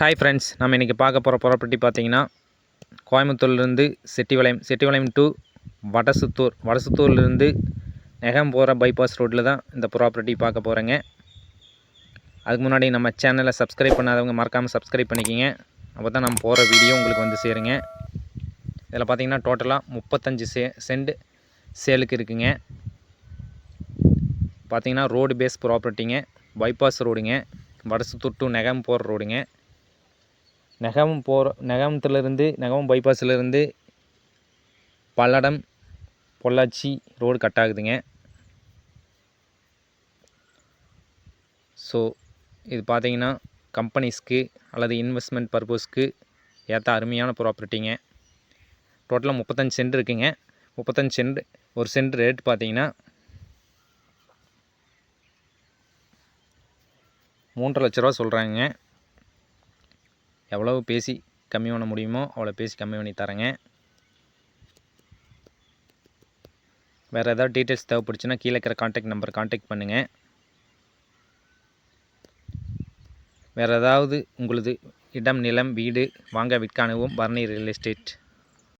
Hi friends நம்ம இன்றைக்கி பார்க்க போகிற ப்ராப்பர்ட்டி பார்த்தீங்கன்னா கோயம்புத்தூர்லேருந்து செட்டிவளையம் செட்டிவளையம் டு வடசுத்தூர். வடசுத்தூர்லேருந்து நெகம் போகிற பைபாஸ் ரோட்டில் தான் இந்த ப்ராப்பர்ட்டி பார்க்க போகிறேங்க அதுக்கு முன்னாடி நம்ம சேனலை சப்ஸ்கிரைப் பண்ணாதவங்க மறக்காமல் சப்ஸ்கிரைப் பண்ணிக்கிங்க. அப்போ தான் நம்ம போகிற வீடியோ உங்களுக்கு வந்து சேருங்க. இதில் பார்த்தீங்கன்னா டோட்டலாக முப்பத்தஞ்சு சே சென்ட் சேலுக்கு இருக்குங்க. பார்த்தீங்கன்னா ரோடு பேஸ் ப்ராப்பர்ட்டிங்க பைபாஸ் ரோடுங்க வடசுத்தூர் டு நெகம் போகிற ரோடுங்க நெகம் போகிற நெகமத்துலேருந்து நெகம் பைபாஸ்லேருந்து பல்லடம் பொள்ளாச்சி ரோடு கட் ஆகுதுங்க. ஸோ இது பார்த்திங்கன்னா கம்பெனிஸ்க்கு அல்லது இன்வெஸ்ட்மெண்ட் பர்பஸ்க்கு ஏற்ற அருமையான ப்ராப்பர்ட்டிங்க டோட்டலாக முப்பத்தஞ்சு சென்ட் இருக்குங்க. முப்பத்தஞ்சு சென்ட் ஒரு சென்ட் ரேட் பார்த்தீங்கன்னா மூன்றரை லட்ச ரூபா சொல்கிறாங்க எவ்வளவு பேசி கம்மி பண்ண முடியுமோ அவ்வளோ பேசி கம்மி பண்ணி தரேங்க. வேறு ஏதாவது டீட்டெயில்ஸ் தேவைப்படுச்சுன்னா கீழே இருக்கிற காண்டாக்ட் நம்பர் காண்டாக்ட் பண்ணுங்கள் வேறு ஏதாவது உங்களது இடம் நிலம் வீடு வாங்க விற்கானவும் பரணி ரியல் எஸ்டேட்